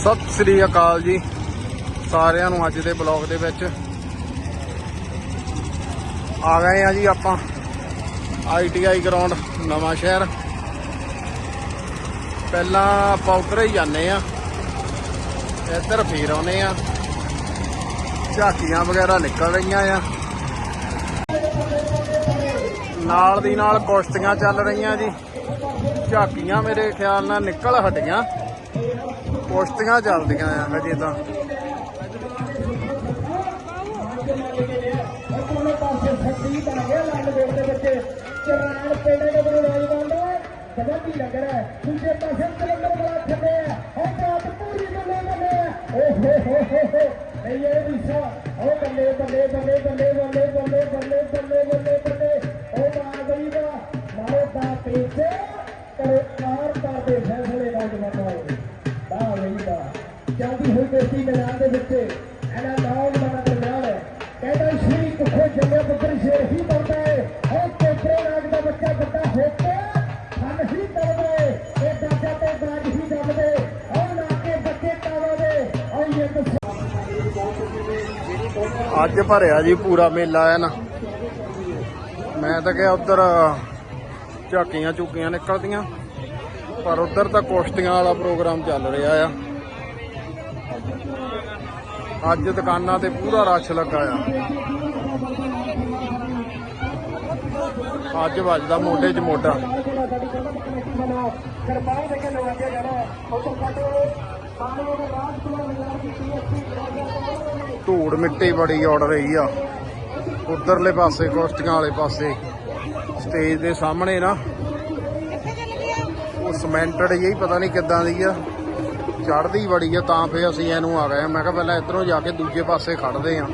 ਸਤਿ ਸ੍ਰੀ ਅਕਾਲ ਜੀ ਸਾਰਿਆਂ ਨੂੰ ਅੱਜ ਦੇ ਬਲੌਗ ਦੇ ਵਿੱਚ। ਆ ਗਏ ਆ ਜੀ ਆਪਾਂ ਆਈਟੀਆਈ ਗਰਾਊਂਡ ਨਵਾਂ ਸ਼ਹਿਰ। ਪਹਿਲਾਂ ਆਪਾਂ ਉੱਧਰ ਹੀ ਜਾਂਦੇ ਆ, ਇੱਧਰ ਫੇਰ ਆਉਨੇ ਆ। ਝਾਕੀਆਂ ਵਗੈਰਾ ਨਿਕਲ ਰਹੀਆਂ ਆ। ਨਾਲ ਦੀ ਨਾਲ ਕੁਸ਼ਤੀਆਂ ਚੱਲ ਰਹੀਆਂ ਜੀ। ਝਾਕੀਆਂ ਮੇਰੇ ਖਿਆਲ ਨਾਲ ਨਿਕਲ ਹਟੀਆਂ। ਕੁਸ਼ਤੀਆਂ ਚੱਲਦੀਆਂ ਆ ਹਜੇ ਤਾਂ ਬੱਚੇ ਚਰਾਨ ਪੇੜੇ ਦੇ ਬੜੇ ਨੌਜਵਾਨ ਦਾ ਜਵਾਬੀ ਲੱਗ ਰਿਹਾ ਹੈ ਦੂਜੇ ਪਾਸੇ ਕਲੰਦਰ ਬੜਾ ਥੱਲੇ ਹੈ ਹੁਣ ਬਾਤ ਪੂਰੀ ਬੱਲੇ ਬੱਲੇ ਓ ਹੋ ਹੋ ਹੋ ਹੋ ਇਹ ਇਹ ਵਿਸ਼ਾ ਓ ਬੱਲੇ ਬੱਲੇ ਬੱਲੇ ਬੱਲੇ ਬੱਲੇ ਬੱਲੇ ਬੱਲੇ ਬੱਲੇ ਭਰਿਆ ਜੀ ਪੂਰਾ ਮੇਲਾ ਹੈ ਨਾ। ਮੈਂ ਤਾਂ ਕਿਹਾ ਉਧਰ ਝਾਕੀਆਂ ਝੁਕੀਆਂ ਨਿਕਲਦੀਆਂ, ਪਰ ਉਧਰ ਤਾਂ ਕੁਸ਼ਤੀਆਂ ਵਾਲਾ ਪ੍ਰੋਗਰਾਮ ਚੱਲ ਰਿਹਾ ਆ। ਅੱਜ ਦੁਕਾਨਾਂ ਤੇ ਪੂਰਾ ਰਸ਼ ਲੱਗਾ ਆ। ਅੱਜ ਵੱਜਦਾ ਮੋਢੇ 'ਚ ਮੋਢਾ। ਕਿਰਪਾਨ ਦੇ ਕੇ ਲਵਾਇਆ ਜਾਣਾ ਉਹ ਤੋਂ ਕੱਟ ਧੂੜ ਮਿੱਟੀ ਬੜੀ ਉੱਡ ਰਹੀ ਆ। ਉਧਰਲੇ ਪਾਸੇ ਕੁਸ਼ਤੀਆਂ ਵਾਲੇ ਪਾਸੇ, ਸਟੇਜ ਦੇ ਸਾਹਮਣੇ ਨਾ। ਉਹ ਸਮੈਂਟਡ ਜਿਹੀ ਪਤਾ ਨਹੀਂ ਕਿੱਦਾਂ ਦੀ ਆ। ਚੜਦੀ ਬੜੀ ਆ, ਤਾਂ ਫੇ ਅਸੀਂ ਇਹਨੂੰ ਆ ਗਏ ਆ। ਮੈਂ ਕਿਹਾ ਪਹਿਲਾਂ ਇਧਰੋਂ ਜਾ ਕੇ ਦੂਜੇ ਪਾਸੇ ਖੜਦੇ ਆ।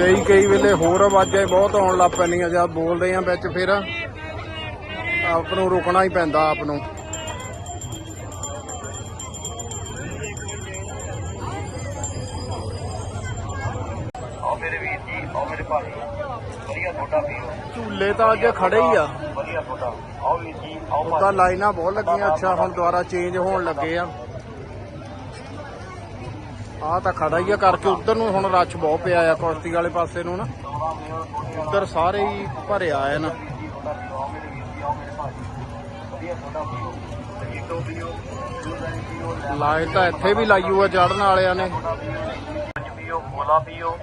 ਕਈ ਕਈ ਵੇਲੇ ਹੋਰ ਆਵਾਜ਼ਾਂ ਬਹੁਤ ਆਉਣ ਲੱਗ ਪੈਂਦੀਆਂ ਜਦ ਬੋਲਦੇ ਆ ਵਿੱਚ ਫਿਰ ਆਪ ਨੂੰ ਰੁਕਣਾ ਹੀ ਪੈਂਦਾ ਆਪ ਨੂੰ। ਆਓ ਮੇਰੇ ਵੀਰ ਜੀ ਆਓ ਮੇਰੇ ਭਾਈ। ਵਧੀਆ ਤੁਹਾਡਾ ਵੀਰ। ਝੂਲੇ ਤਾਂ ਅੱਜ ਖੜੇ ਹੀ ਆ। ਵਧੀਆ ਤੁਹਾਡਾ। ਆਓ ਵੀਰ ਜੀ ਆਓ ਤਾਂ ਲਾਈਨਾਂ ਬਹੁਤ ਲੱਗੀਆਂ ਅੱਛਾ ਹੁਣ ਦੁਬਾਰਾ ਚੇਂਜ ਹੋਣ ਲੱਗੇ ਆ। ਆ ਤਾਂ ਖੜਾ ਹੀ ਆ ਕਰਕੇ ਉਧਰ ਨੂੰ ਹੁਣ ਰੱਛ ਬਹੁਤ ਪਿਆ ਆ ਕੁਸ਼ਤੀ ਵਾਲੇ ਪਾਸੇ ਨੂੰ ਨਾ। ਉਧਰ ਸਾਰੇ ਹੀ ਭਰਿਆ ਆ ਨਾ ਲਾਈਨ ਤਾਂ ਇੱਥੇ ਵੀ ਲਾਈ ਹੋਆ ਚੜਨ ਵਾਲਿਆਂ ਨੇ। ਪੀਓ ਕੋਲਾ ਪੀਓ।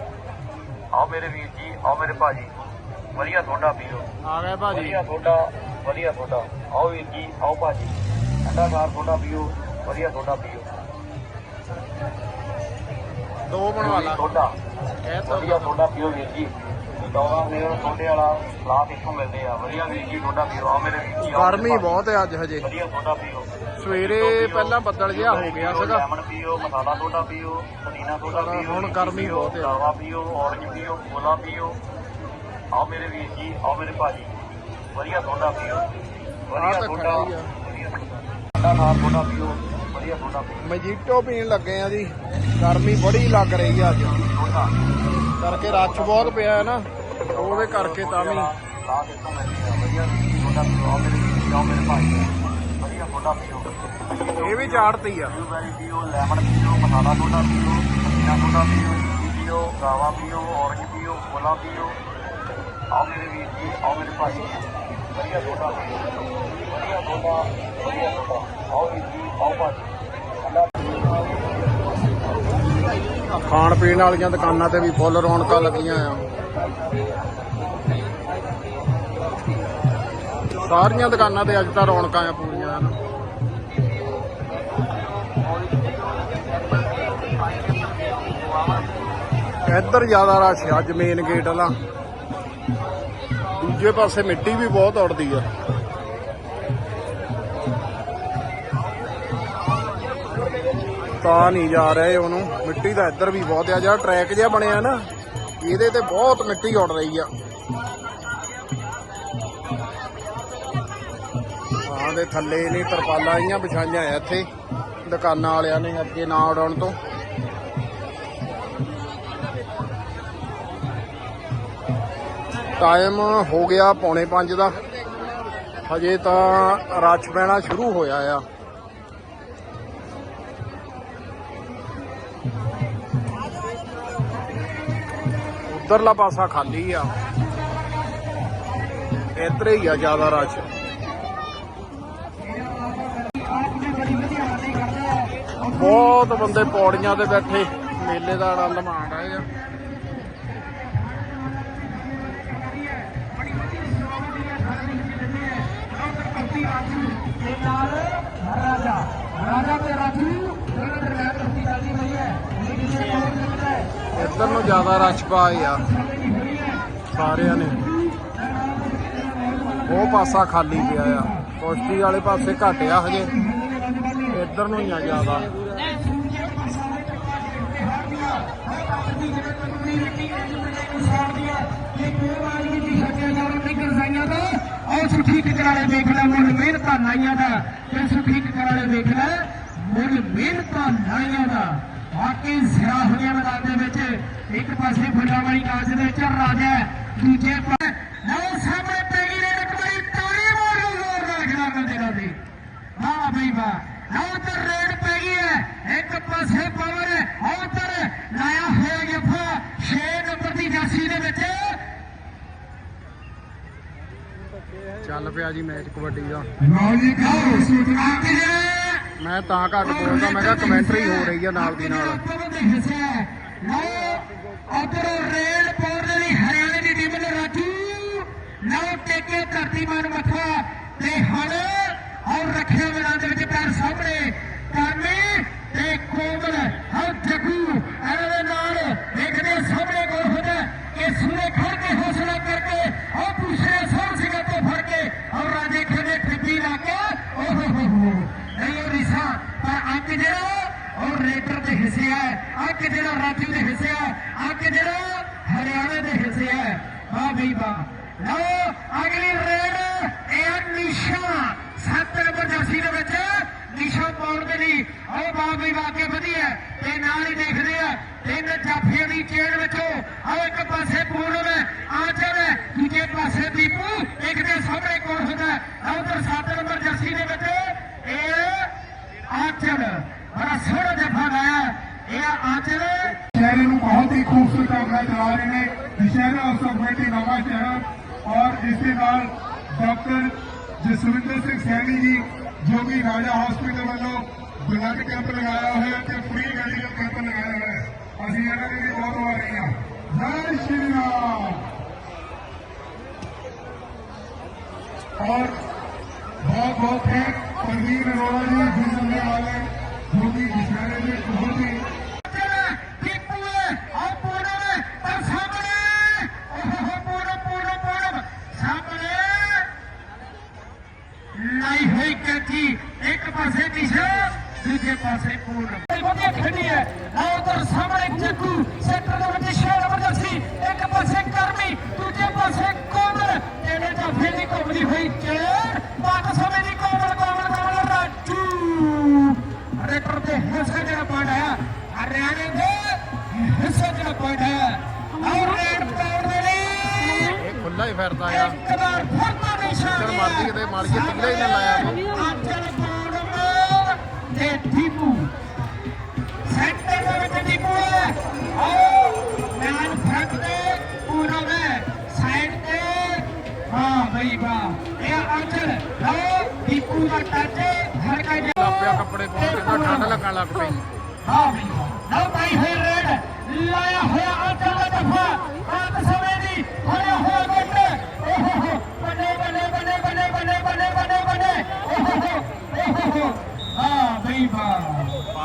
ਆਓ ਮੇਰੇ ਵੀਰ ਜੀ ਆਓ ਮੇਰੇ ਭਾਜੀ। ਵਧੀਆ ਤੁਹਾਡਾ ਪੀਓ। ਆ ਗਏ ਭਾਜੀ। ਵਧੀਆ ਤੁਹਾਡਾ ਵਧੀਆ ਤੁਹਾਡਾ। ਆਓ ਵੀਰ ਜੀ ਆਓ ਭਾਜੀ। ਠੰਡਾ ਤੁਹਾਡਾ ਪੀਓ ਵਧੀਆ ਤੁਹਾਡਾ ਪੀਓ। ਦੋ ਬਣਵਾ ਲਾ। ਤੁਹਾਡਾ। ਇਹ ਤਾਂ ਵਧੀਆ ਤੁਹਾਡਾ ਪੀਓ ਵੀਰ ਜੀ। ਦੌਰਾ ਮੇਰੇ ਤੁਹਾਡੇ ਵਾਲਾ ਸਲਾਹ ਇੱਥੋਂ ਮਿਲਦੇ ਆ। ਵਧੀਆ ਵੀਰ ਜੀ ਤੁਹਾਡਾ ਪੀਓ। ਆ ਮੇਰੇ ਵੀਰ ਜੀ ਗਰਮੀ। ਬਹੁਤ ਹੈ ਅੱਜ ਹਜੇ। ਵਧੀਆ ਤੁਹਾਡਾ ਪੀਓ। ਸਵੇਰੇ ਪਹਿਲਾਂ ਬੱਦਲ ਜਿਹਾ ਹੋ ਗਿਆ ਸੀਗਾ। ਲੈਮਨ ਪੀਓ ਮਸਾਲਾ ਤੁਹਾਡਾ ਪੀਓ ਪੁਦੀਨਾ ਤੁਹਾਡਾ ਪੀਓ ਹੁਣ ਗਰਮੀ ਬਹੁਤ ਹੈ। ਦਾਵਾ ਪੀਓ ਔਰੰਜ ਪੀਓ ਕੋਲਾ ਪੀਓ। ਆਓ ਮੇਰੇ ਵੀਰ ਜੀ ਆਓ ਮੇਰੇ ਭਾਜੀ। ਵਧੀਆ ਤੁਹਾਡਾ ਪੀਓ। ਵਧੀਆ ਤੁਹਾਡਾ। ਆ। ਵਧੀਆ। ਤੁਹਾਡਾ ਨਾਲ ਤੁਹਾਡਾ ਪੀਓ। ਵਧੀਆ ਤੁਹਾਡਾ ਮਜੀਟੋ ਪੀਣ ਲੱਗੇ ਆ ਜੀ। ਗਰਮੀ ਬੜੀ ਲੱਗ ਰਹੀ ਆ ਅੱਜ। ਕਰਕੇ ਰੱਛ ਬਹੁਤ ਪਿਆ ਹੈ ਨਾ। ਉਹਦੇ ਕਰਕੇ ਤਾਂ ਵੀ। ਆ ਵਧੀਆ ਜੀ ਤੁਹਾਡਾ ਪੀਓ ਮੇਰੇ ਮੇਰੇ ਵਧੀਆ ਤੁਹਾਡਾ ਇਹ ਵੀ ਚਾੜਤੀ ਆ। ਬਲੂਬੈਰੀ ਪੀਓ ਲੈਮਨ ਪੀਓ ਤੁਹਾਡਾ ਪੀਓ ਤੁਹਾਡਾ ਪੀਓ ਪੀਓ ਗਾਵਾ ਪੀਓ ਔਰੰਜ ਪੀਓ ਕੋਲਾ ਪੀਓ। ਆਓ ਮੇਰੇ ਵੀਰ ਜੀ ਆਓ ਮੇਰੇ ਭਾਈ ਵਧੀਆ ਤੁਹਾਡਾ ਵਧੀਆ ਤੁਹਾਡਾ ਵਧੀਆ ਤੁਹਾਡਾ ਆਓ ਜੀ ਆਓ ਖਾਣ ਪੀਣ ਵਾਲੀਆਂ ਦੁਕਾਨਾਂ ਤੇ ਵੀ ਫੁੱਲ ਰੌਣਕਾਂ ਲੱਗੀਆਂ ਆ। ਸਾਰੀਆਂ ਦੁਕਾਨਾਂ ਤੇ ਅੱਜ ਤਾਂ ਰੌਣਕਾਂ ਆ ਪੂਰੀਆਂ ਆ ਇੱਧਰ ਜ਼ਿਆਦਾ ਰਸ਼ ਆ, ਅੱਜ ਮੇਨ ਗੇਟ ਵਾਲਾ। ਦੂਜੇ ਪਾਸੇ ਮਿੱਟੀ ਵੀ ਬਹੁਤ ਉੜਦੀ ਆ। ਤਾਂ ਨਹੀਂ ਜਾ ਰਹੇ ਉਹਨੂੰ। ਮਿੱਟੀ ਦਾ ਇੱਧਰ ਵੀ ਬਹੁਤ ਆ। ਜਿਹੜਾ ਟਰੈਕ ਜਿਹਾ ਬਣਿਆ ਨਾ, ਇਹਦੇ ਤੇ ਬਹੁਤ ਮਿੱਟੀ ਉੱਡ ਰਹੀ ਆ। ਹਾਂ ਦੇ ਥੱਲੇ ਨੇ ਤਰਪਾਲਾਂ ਆਈਆਂ, ਵਿਛਾਈਆਂ ਆ ਇੱਥੇ। ਦੁਕਾਨਾਂ ਵਾਲਿਆਂ ਨੇ ਅੱਗੇ ਨਾ ਉਡਾਉਣ ਤੋਂ। ਟਾਈਮ ਹੋ ਗਿਆ ਪੌਣੇ 5 ਦਾ। ਹਜੇ ਤਾਂ ਰਸ਼ ਪੈਣਾ ਸ਼ੁਰੂ ਹੋਇਆ ਆ। ਉਧਰਲਾ ਪਾਸਾ ਖਾਲੀ ਆ। ਇੱਧਰ ਹੀ ਆ ਜ਼ਿਆਦਾ ਰਸ਼। ਬਹੁਤ ਬੰਦੇ ਪੌੜੀਆਂ ਤੇ ਬੈਠੇ। ਮੇਲੇ ਦਾ ਆਨੰਦ ਮਾਣ ਰਹੇ ਆ। ਰਾਜਾ ਰਾਜਾ ਤੇ ਰਾਜੂ ਇਹਨਾਂ ਦੇ ਰਹਿ ਧਰਤੀ ਚੱਲਦੀ ਰਹੀ ਹੈ ਲੇਕਿਨ ਇਹ ਬਹੁਤ ਲੱਗਦਾ ਹੈ ਇੱਧਰ ਨੂੰ ਜ਼ਿਆਦਾ ਰਸ਼ ਪਾਏ ਆ। ਸਾਰਿਆਂ ਨੇ। ਉਹ ਪਾਸਾ ਖਾਲੀ ਪਿਆ ਆ। ਕੁਸ਼ਤੀ ਵਾਲੇ ਪਾਸੇ ਘੱਟ ਆ ਹਜੇ। ਇੱਧਰ ਨੂੰ ਹੀ ਆ ਜ਼ਿਆਦਾ। ਔਰ ਸੁਖੀ ਕਰਾਲੇ ਵੇਖ ਲੈ ਮੁੱਲ ਮਿਹਨਤਾਂ ਨਾਈਆਂ ਦਾ ਤੇ ਸੁਖੀ ਕਰਾਲੇ ਦੇਖ ਲੈ ਮੁੱਲ ਮਿਹਨਤਾਂ ਨਾਈਆਂ ਦਾ। ਵਾਕਈ ਸਿਰਾ ਹੋਈਆਂ ਮੈਦਾਨ ਦੇ ਵਿੱਚ ਇੱਕ ਪਾਸੇ ਫੁੱਲਾਂ ਵਾਲੀ ਕਾਜ ਦੇ ਵਿੱਚ ਰਾਜਾ ਦੂਜੇ ਪਾਸੇ ਲਓ ਸਾਹਮਣੇ ਪੈ ਗਈ ਨੇ ਇੱਕ ਵਾਰੀ ਤਾੜੀ ਮਾਰੋ ਜ਼ੋਰਦਾਰ ਖਿਡਾਰਨ ਦੇ ਨਾਲ ਦੀ ਵਾਹ ਬਈ ਵਾਹ ਤੇ ਰੇਡ ਪੈ ਗਈ ਹੈ ਇੱਕ ਪਾਸੇ ਪਾਵਰ ਹੈ ਉਧਰ ਲਾਇਆ ਹੋਇਆ ਜਫਾ 6 ਨੰਬਰ ਦੀ ਜਰਸੀ ਦੇ ਵਿੱਚ। ਚੱਲ ਪਿਆ ਜੀ ਮੈਚ ਕਬੱਡੀ ਦਾ। ਲਓ ਜੀ ਖਾਓ ਸੂਚਨਾ ਕਿ ਮੈਂ ਤਾਂ ਘੱਟ ਬੋਲਦਾ, ਮੈਂ ਕਿਹਾ ਕਮੈਂਟਰੀ ਹੋ ਰਹੀ ਆ ਨਾਲ ਦੀ ਨਾਲ। ਉਧਰ ਰੇਡ ਪਾਉਣ ਦੇ ਲਈ ਹਰਿਆਣੇ ਦੀ ਟੀਮ ਨੇ ਰਾਜੂ ਲਓ ਟੇਕੇ ਧਰਤੀ ਮਾਨ ਮੱਥਾ ਤੇ ਹਣ ਔਰ ਰੱਖਿਆ ਮੈਦਾਨ ਦੇ ਵਿੱਚ ਪੈਰ ਸਾਹਮਣੇ, ਕਾਮੇ ਤੇ ਕੋਮਲ, ਹਰ ਜਗੂ ਇਹਨਾਂ amor ਚੱਲ ਮਾਰਦੀ ਕਿਤੇ ਮਾਰ ਲਾਇਆ ਤੂੰ ਪੂਰਮ ਤੇ ਦੀਪੂ ਸੈਂਟਰ ਦੇ ਵਿੱਚ ਦੀਪੂ ਹੈ ਆਓ ਮੈਨ ਫਰੰਟ ਤੇ ਪੂਰਮ ਹੈ ਸਾਈਡ ਤੇ ਹਾਂ ਬਈ ਵਾਹ ਇਹ ਆਚਲ ਲਓ ਦੀਪੂ ਦਾ ਟੱਚ ਹਲਕਾ ਜਿਹਾ ਲਾਪਿਆ ਕੱਪੜੇ ਪਾਉਣ ਤੇ ਠੰਡ ਲੱਗਣ ਲੱਗ ਪਈ। ਹਾਂ ਬਈ। ਲਓ ਭਾਈ ਹੋਏ ਰੇਡ ਲਾਇਆ ਹੋਇਆ ਆਚਲ ਦਾ ਦਫਾ।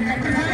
Thank you.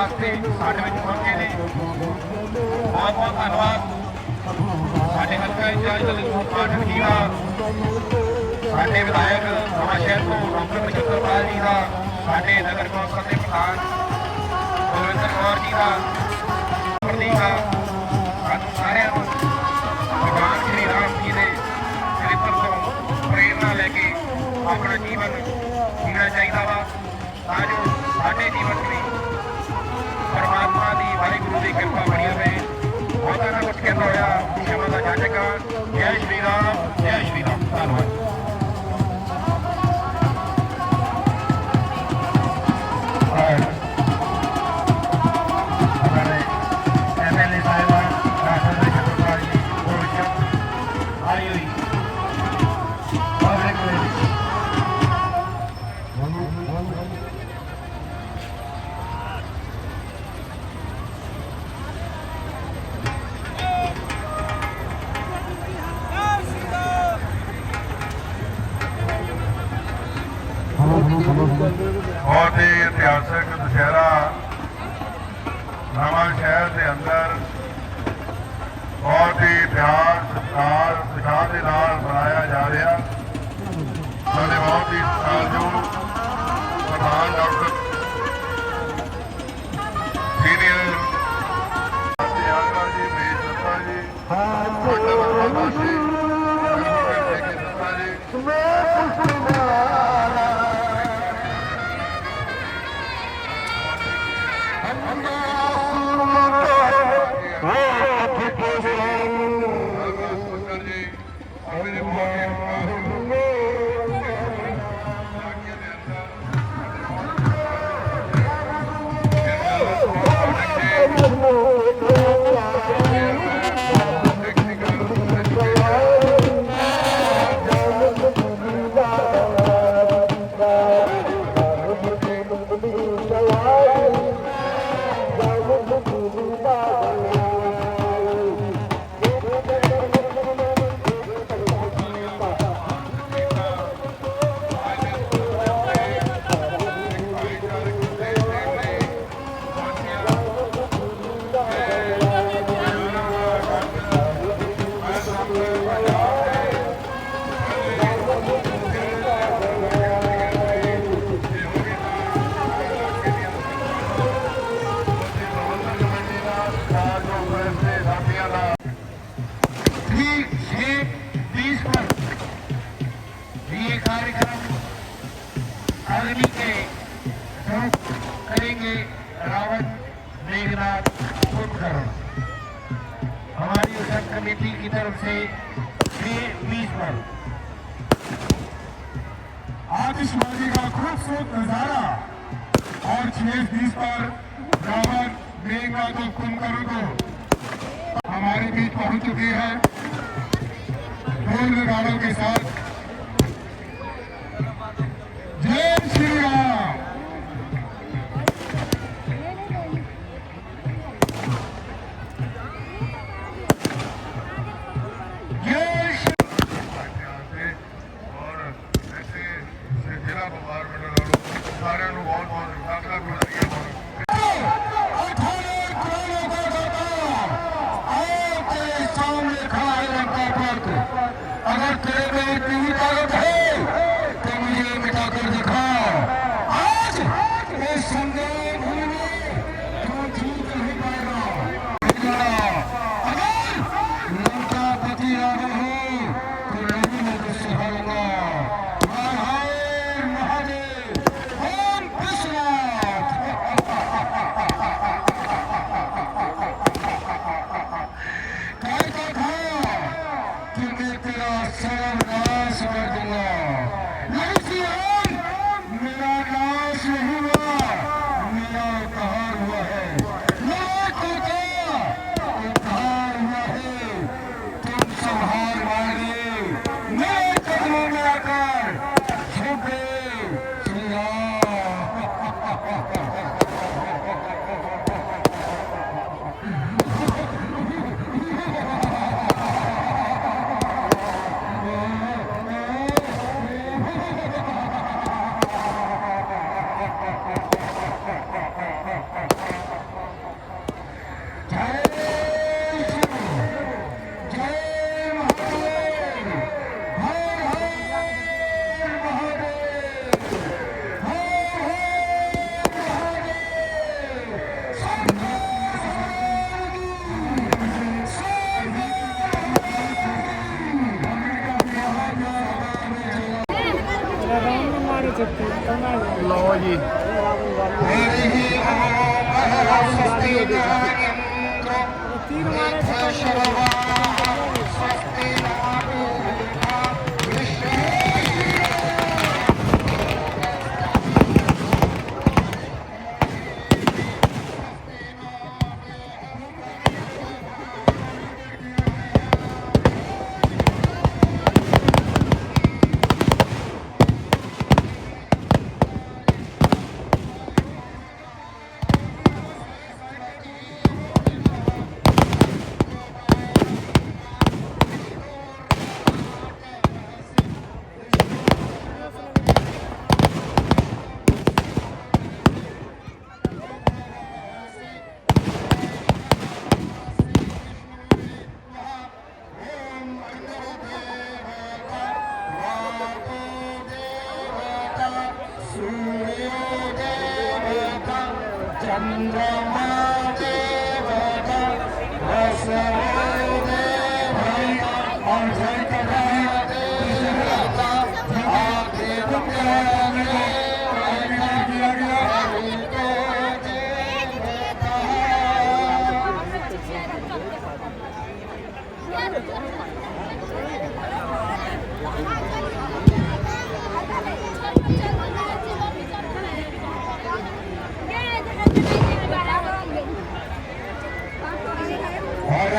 ਵਾਸਤੇ ਸਾਡੇ ਵਿੱਚ ਪਹੁੰਚੇ ਨੇ। ਬਹੁਤ ਬਹੁਤ ਧੰਨਵਾਦ। ਸਾਡੇ ਹਲਕਾ ਇੰਚਾਰਜ ਦਲਜੀਤ ਪਾਠਕ ਜੀ ਦਾ, ਸਾਡੇ ਵਿਧਾਇਕ ਸਭਾ ਸ਼ਹਿਰ ਤੋਂ ਡਾਕਟਰ ਮਜਿੰਦਰ ਪਾਲ ਜੀ ਦਾ, ਸਾਡੇ ਨਗਰ ਕੌਂਸਲ ਦੇ ਪ੍ਰਧਾਨ ਗੋਵਿੰਦਰ ਕੌਰ ਜੀ ਦਾ, ਪ੍ਰਦੀਪ ਦਾ ਸਾਨੂੰ ਸਾਰਿਆਂ ਨੂੰ ਭਗਵਾਨ ਸ਼੍ਰੀ ਰਾਮ ਜੀ ਦੇ ਚਰਿੱਤਰ ਤੋਂ ਪ੍ਰੇਰਣਾ ਲੈ ਕੇ ਆਪਣਾ ਪ੍ਰਭੂ ਦੀ ਕਿਰਪਾ ਬਣੀ ਰਹੇ ਬਹੁਤਾ ਨਾ ਕੁਝ ਕਹਿੰਦਾ ਹੋਇਆ ਸ਼ਬਦ ਦਾ ਜਾਜਕਾ ਜੈ ਸ਼੍ਰੀ ਰਾਮ, ਜੈ ਸ਼੍ਰੀ ਰਾਮ। ਧੰਨਵਾਦ। Gracias. জি তিন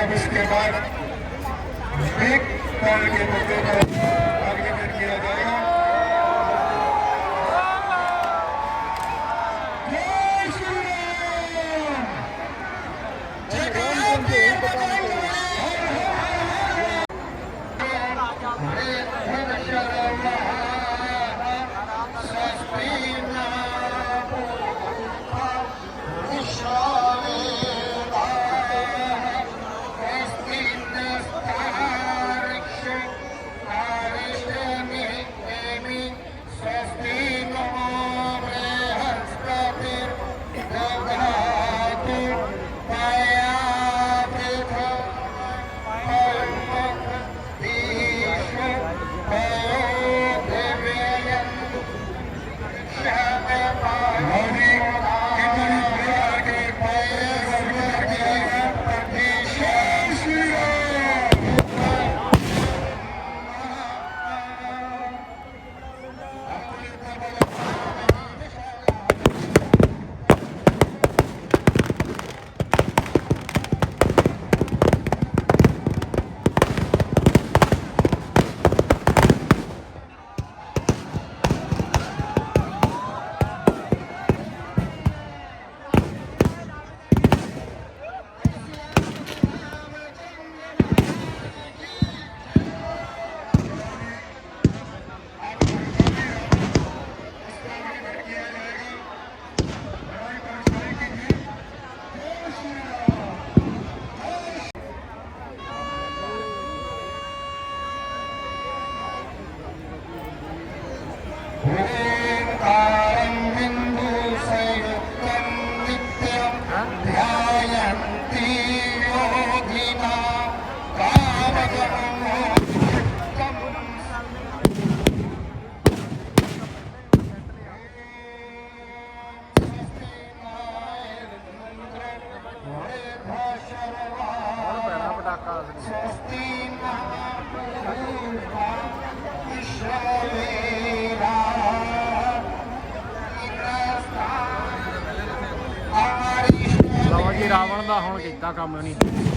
साहब इसके बाद स्पीक पॉइंट के मुद्दे पर आगे बढ़ किया जाएगा ਹੁਣ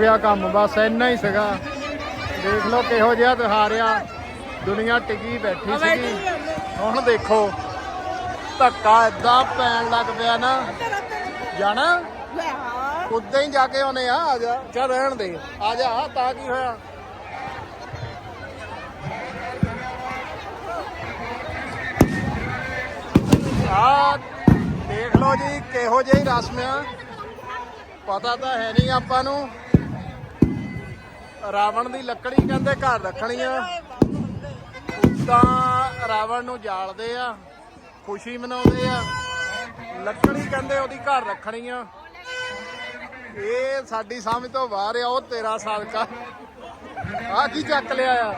ਗਿਆ ਕੰਮ ਬਸ ਇੰਨਾ ਹੀ ਸੀਗਾ। ਦੇਖ ਲਓ ਕਿਹੋ ਜਿਹਾ ਤਿਉਹਾਰ ਆ ਦੁਨੀਆ ਟਿਕੀ ਬੈਠੀ ਸੀਗੀ। ਹੁਣ ਦੇਖੋ ਧੱਕਾ ਏਦਾਂ ਪੈਣ ਲੱਗ ਪਿਆ ਨਾ। ਜਾਣਾ? ਉਦਾਂ ਹੀ ਜਾ ਕੇ ਆਉਨੇ ਆ ਆ ਜਾ। ਚੱਲ ਰਹਿਣ ਦੇ। ਆ ਜਾ ਤਾਂ ਕੀ ਹੋਇਆ? ਆ ਦੇਖ ਲਓ ਜੀ ਕਿਹੋ ਜਿਹੀ ਰਸਮ ਆ। ਪਤਾ ਤਾਂ ਹੈ ਨਹੀਂ ਆਪਾਂ ਨੂੰ। ਰਾਵਣ ਦੀ ਲੱਕੜੀ ਕਹਿੰਦੇ ਘਰ ਰੱਖਣੀ ਆ। ਤਾਂ ਰਾਵਣ ਨੂੰ ਜਾਲਦੇ ਆ, ਖੁਸ਼ੀ ਮਨਾਉਂਦੇ ਆ। ਲੱਕੜੀ ਕਹਿੰਦੇ ਉਹਦੀ ਘਰ ਰੱਖਣੀ ਆ। ਇਹ ਸਾਡੀ ਸਮਝ ਤੋਂ ਬਾਹਰ ਆ, ਉਹ 13 ਸਾਲ ਕਾ ਆ ਕੀ ਚੱਕ ਲਿਆ ਆ?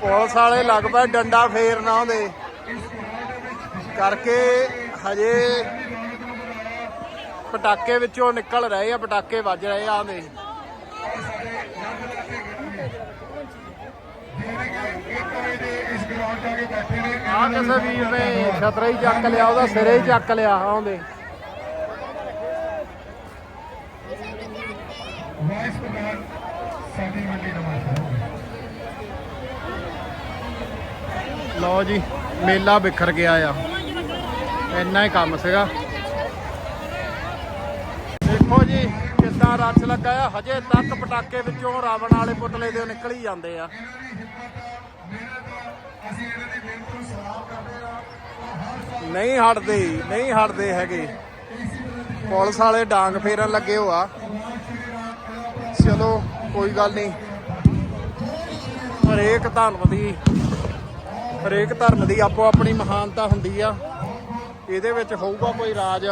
ਪੁਲਿਸ ਵਾਲੇ ਲਗਭਗ ਡੰਡਾ ਫੇਰ ਨਾ ਹੁੰਦੇ ਕਰਕੇ ਹਜੇ ਪਟਾਕੇ ਵਿੱਚੋਂ ਨਿਕਲ ਰਹੇ ਆ, ਪਟਾਕੇ ਵੱਜ ਰਹੇ ਆ ਆਂਦੇ ਆ ਕਿਸੇ ਵੀਰ ਨੇ ਛਤਰਾ ਹੀ ਚੱਕ ਲਿਆ, ਉਹਦਾ ਸਿਰੇ ਹੀ ਚੱਕ ਲਿਆ ਆਉਂਦੇ ਵਾਈਸ ਪ੍ਰਧਾਨ ਸਾਡੀ ਮੰਡੀ ਨਵਾਜ਼ ਲਓ ਜੀ, ਮੇਲਾ ਬਿਖਰ ਗਿਆ ਆ। ਇੰਨਾ ਹੀ ਕੰਮ ਸੀਗਾ ਦੇਖੋ ਜੀ ਰੱਛ ਲੱਗਾ ਆ, ਹਜੇ ਤੱਕ ਪਟਾਕੇ ਵਿੱਚੋਂ ਰਾਵਣ ਵਾਲੇ ਪੁਤਲੇ ਦੇ ਨਿਕਲ ਹੀ ਜਾਂਦੇ ਆ। ਨਹੀਂ ਹਟਦੇ ਨਹੀਂ ਹਟਦੇ ਹੈਗੇ। ਪੁਲਿਸ ਵਾਲੇ ਡਾਂਗ ਫੇਰਨ ਲੱਗੇ ਹੋ ਆ ਚਲੋ, ਕੋਈ ਗੱਲ ਨਹੀਂ। ਹਰੇਕ ਧਰਮ ਦੀ, ਹਰੇਕ ਧਰਮ ਦੀ ਆਪੋ ਆਪਣੀ ਮਹਾਨਤਾ ਹੁੰਦੀ ਆ। ਇਹਦੇ ਵਿੱਚ ਹੋਊਗਾ ਕੋਈ ਰਾਜ।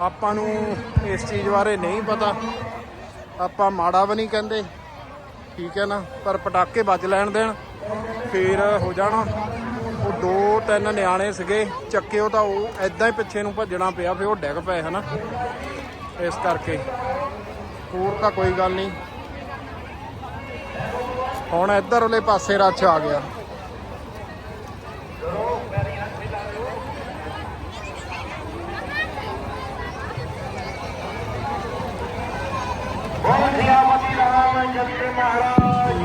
ਆਪਾਂ ਨੂੰ ਇਸ ਚੀਜ਼ ਬਾਰੇ ਨਹੀਂ ਪਤਾ। ਆਪਾਂ ਮਾੜਾ ਵੀ ਨਹੀਂ ਕਹਿੰਦੇ, ਠੀਕ ਹੈ ਨਾ? ਪਰ ਪਟਾਕੇ ਵੱਜ ਲੈਣ ਦੇਣ, ਫੇਰ ਹੋ ਜਾਣਾ। ਉਹ ਦੋ ਤਿੰਨ ਨਿਆਣੇ ਸੀਗੇ ਚੱਕਿਓ ਤਾਂ ਉਹ ਐਦਾਂ ਹੀ ਪਿੱਛੇ ਨੂੰ ਭੱਜਣਾ ਪਿਆ, ਫਿਰ ਉਹ ਡਿੱਗ ਪਏ, ਹਨਾ? ਇਸ ਕਰਕੇ। ਹੋਰ ਤਾਂ ਕੋਈ ਗੱਲ ਨਹੀਂ। ਹੁਣ ਇੱਧਰ ਵਾਲੇ ਪਾਸੇ ਰੱਛ ਆ ਗਿਆ।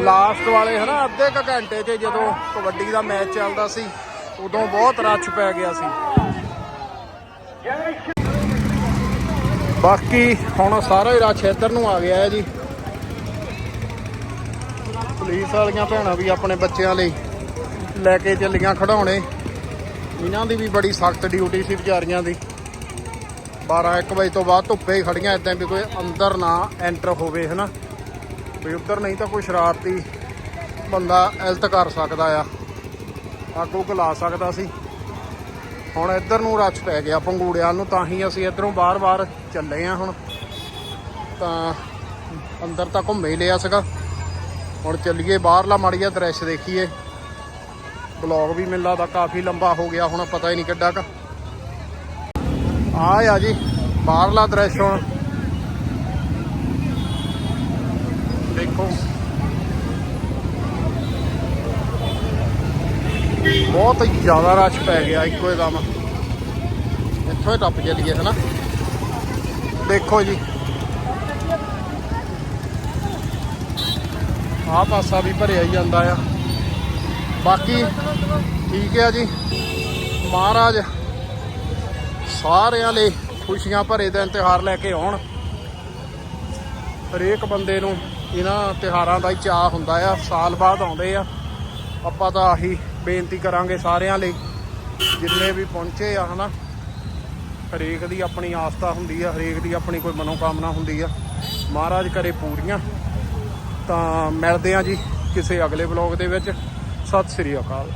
ਲਾਸਟ ਵਾਲੇ ਹਨਾ, ਅੱਧੇ ਕ ਘੰਟੇ 'ਚ ਜਦੋਂ ਕਬੱਡੀ ਦਾ ਮੈਚ ਚੱਲਦਾ ਸੀ, ਉਦੋਂ ਬਹੁਤ ਰੱਛ ਪੈ ਗਿਆ ਸੀ। ਬਾਕੀ ਹੁਣ ਸਾਰਾ ਹੀ ਰੱਛ ਇੱਧਰ ਨੂੰ ਆ ਗਿਆ ਹੈ ਜੀ। ਪੁਲਿਸ ਵਾਲੀਆਂ ਭੈਣਾਂ ਵੀ ਆਪਣੇ ਬੱਚਿਆਂ ਲਈ ਲੈ ਕੇ ਚੱਲੀਆਂ ਖੜਾਉਣੇ ਇਹਨਾਂ ਦੀ ਵੀ ਬੜੀ ਸਖਤ ਡਿਊਟੀ ਸੀ ਵਿਚਾਰੀਆਂ ਦੀ। 12 1 ਵਜੇ ਤੋਂ ਬਾਅਦ ਧੁੱਪੇ ਹੀ ਖੜੀਆਂ ਇਦਾਂ ਵੀ ਕੋਈ ਅੰਦਰ ਨਾ ਐਂਟਰ ਹੋਵੇ, ਹਨਾ? ਕੋਈ ਉੱਧਰ ਨਹੀਂ ਤਾਂ ਕੋਈ ਸ਼ਰਾਰਤੀ ਬੰਦਾ ਇਲਤ ਕਰ ਸਕਦਾ ਆ। ਆਗੂ ਗਲਾ ਸਕਦਾ ਸੀ। ਹੁਣ ਇੱਧਰ ਨੂੰ ਰੱਛ ਪੈ ਗਿਆ ਪੰਗੂੜਿਆਂ ਨੂੰ, ਤਾਂ ਹੀ ਅਸੀਂ ਇੱਧਰੋਂ ਬਾਰ-ਬਾਰ ਚੱਲੇ ਆ ਹੁਣ। ਤਾਂ ਅੰਦਰ ਤਾਂ ਘੁੰਮੇ ਹੀ ਲਿਆ ਸੀਗਾ। ਹੁਣ ਚੱਲੀਏ ਬਾਹਰਲਾ ਮਾੜੀਆ ਦ੍ਰਿਸ਼ ਦੇਖੀਏ। ਬਲੌਗ ਵੀ ਮੈਨੂੰ ਤਾਂ ਕਾਫੀ ਲੰਬਾ ਹੋ ਗਿਆ, ਹੁਣ ਪਤਾ ਹੀ ਨਹੀਂ ਕਿੱਡਾ ਕ। ਆ ਆ ਜੀ, ਬਾਹਰਲਾ ਦ੍ਰਿਸ਼ ਹੁਣ। ਦੇਖੋ। ਬਹੁਤ ਜ਼ਿਆਦਾ ਰਸ਼ ਪੈ ਗਿਆ ਇੱਕੋ ਹੀ ਦਮ ਇੱਥੋਂ ਹੀ ਟੱਪ ਚੱਲੀਏ, ਹਨਾ? ਦੇਖੋ ਜੀ। ਆਹ ਪਾਸਾ ਵੀ ਭਰਿਆ ਹੀ ਜਾਂਦਾ ਆ। ਬਾਕੀ ਠੀਕ ਹੈ ਜੀ। ਮਹਾਰਾਜ ਸਾਰਿਆਂ ਲਈ ਖੁਸ਼ੀਆਂ ਭਰੇ ਦਿਨ ਤਿਉਹਾਰ ਲੈ ਕੇ ਆਉਣ। ਹਰੇਕ ਬੰਦੇ ਨੂੰ ਇਹਨਾਂ ਤਿਉਹਾਰਾਂ ਦਾ ਹੀ ਚਾਹ ਹੁੰਦਾ ਆ, ਸਾਲ ਬਾਅਦ ਆਉਂਦੇ ਆ। ਆਪਾਂ ਤਾਂ ਆਹੀ ਬੇਨਤੀ ਕਰਾਂਗੇ ਸਾਰਿਆਂ ਲਈ, ਜਿੰਨੇ ਵੀ ਪਹੁੰਚੇ ਆ, ਹਨਾ। ਹਰੇਕ ਦੀ ਆਪਣੀ ਆਸਥਾ ਹੁੰਦੀ ਆ, ਹਰੇਕ ਦੀ ਆਪਣੀ ਕੋਈ ਮਨੋਕਾਮਨਾ ਹੁੰਦੀ ਆ। ਮਹਾਰਾਜ ਕਰੇ ਪੂਰੀਆਂ। ਤਾਂ ਮਿਲਦੇ ਆ ਜੀ ਕਿਸੇ ਅਗਲੇ ਵਲੌਗ ਦੇ ਵਿੱਚ। ਸਤਿ ਸ੍ਰੀ ਅਕਾਲ।